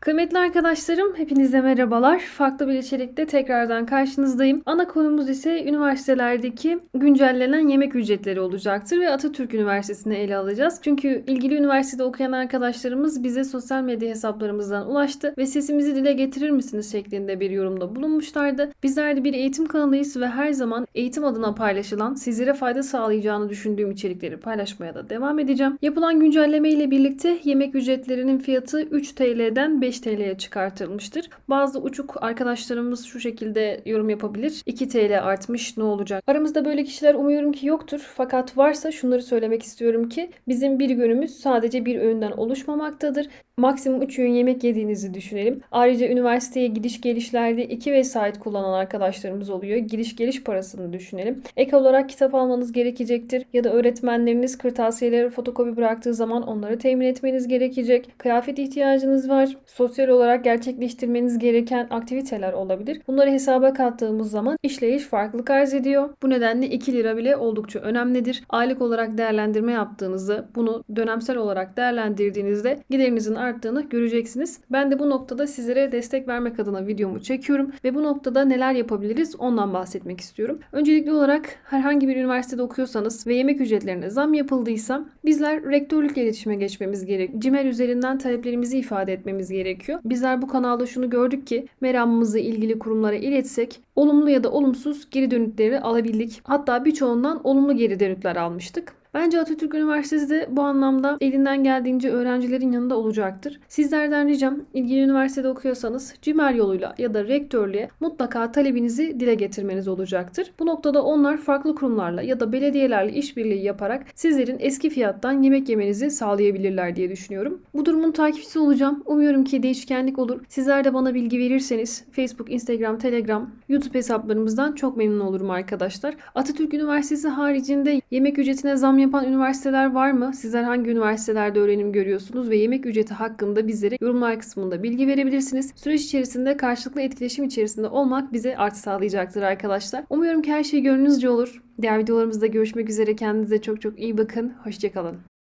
Kıymetli arkadaşlarım, hepinize merhabalar. Farklı bir içerikte tekrardan karşınızdayım. Ana konumuz ise üniversitelerdeki güncellenen yemek ücretleri olacaktır ve Atatürk Üniversitesi'ni ele alacağız. Çünkü ilgili üniversitede okuyan arkadaşlarımız bize sosyal medya hesaplarımızdan ulaştı ve sesimizi dile getirir misiniz şeklinde bir yorumda bulunmuşlardı. Bizler de bir eğitim kanalıyız ve her zaman eğitim adına paylaşılan, sizlere fayda sağlayacağını düşündüğüm içerikleri paylaşmaya da devam edeceğim. Yapılan güncelleme ile birlikte yemek ücretlerinin fiyatı 3 TL'den 5 TL'ye çıkartılmıştır. Bazı uçuk arkadaşlarımız şu şekilde yorum yapabilir. 2 TL artmış ne olacak? Aramızda böyle kişiler umuyorum ki yoktur. Fakat varsa şunları söylemek istiyorum ki bizim bir günümüz sadece bir öğünden oluşmamaktadır. Maksimum 3 öğün yemek yediğinizi düşünelim. Ayrıca üniversiteye gidiş gelişlerde 2 vesait kullanan arkadaşlarımız oluyor. Giriş geliş parasını düşünelim. Ek olarak kitap almanız gerekecektir ya da öğretmenleriniz kırtasiyeleri fotokopi bıraktığı zaman onları temin etmeniz gerekecek. Kıyafet ihtiyacınız var. Sosyal olarak gerçekleştirmeniz gereken aktiviteler olabilir. Bunları hesaba kattığımız zaman işleyiş farklılık arz ediyor. Bu nedenle 2 lira bile oldukça önemlidir. Aylık olarak değerlendirme yaptığınızda bunu dönemsel olarak değerlendirdiğinizde giderinizin arttığını göreceksiniz. Ben de bu noktada sizlere destek vermek adına videomu çekiyorum ve bu noktada neler yapabiliriz ondan bahsetmek istiyorum. Öncelikli olarak herhangi bir üniversitede okuyorsanız ve yemek ücretlerine zam yapıldıysa bizler rektörlükle iletişime geçmemiz gerek. Cimer üzerinden taleplerimizi ifade etmemiz gerekiyor. Bizler bu kanalda şunu gördük ki meramımızı ilgili kurumlara iletsek olumlu ya da olumsuz geri dönütleri alabildik. Hatta birçoğundan olumlu geri dönütler almıştık. Bence Atatürk Üniversitesi de bu anlamda elinden geldiğince öğrencilerin yanında olacaktır. Sizlerden ricam ilgili üniversitede okuyorsanız CİMER yoluyla ya da rektörlüğe mutlaka talebinizi dile getirmeniz olacaktır. Bu noktada onlar farklı kurumlarla ya da belediyelerle işbirliği yaparak sizlerin eski fiyattan yemek yemenizi sağlayabilirler diye düşünüyorum. Bu durumun takipçisi olacağım. Umuyorum ki değişkenlik olur. Sizler de bana bilgi verirseniz Facebook, Instagram, Telegram, YouTube hesaplarımızdan çok memnun olurum arkadaşlar. Atatürk Üniversitesi haricinde yemek ücretine zam yapan üniversiteler var mı? Sizler hangi üniversitelerde öğrenim görüyorsunuz ve yemek ücreti hakkında bizlere yorumlar kısmında bilgi verebilirsiniz. Süreç içerisinde karşılıklı etkileşim içerisinde olmak bize artı sağlayacaktır arkadaşlar. Umuyorum ki her şey gönlünüzce olur. Diğer videolarımızda görüşmek üzere. Kendinize çok çok iyi bakın. Hoşçakalın.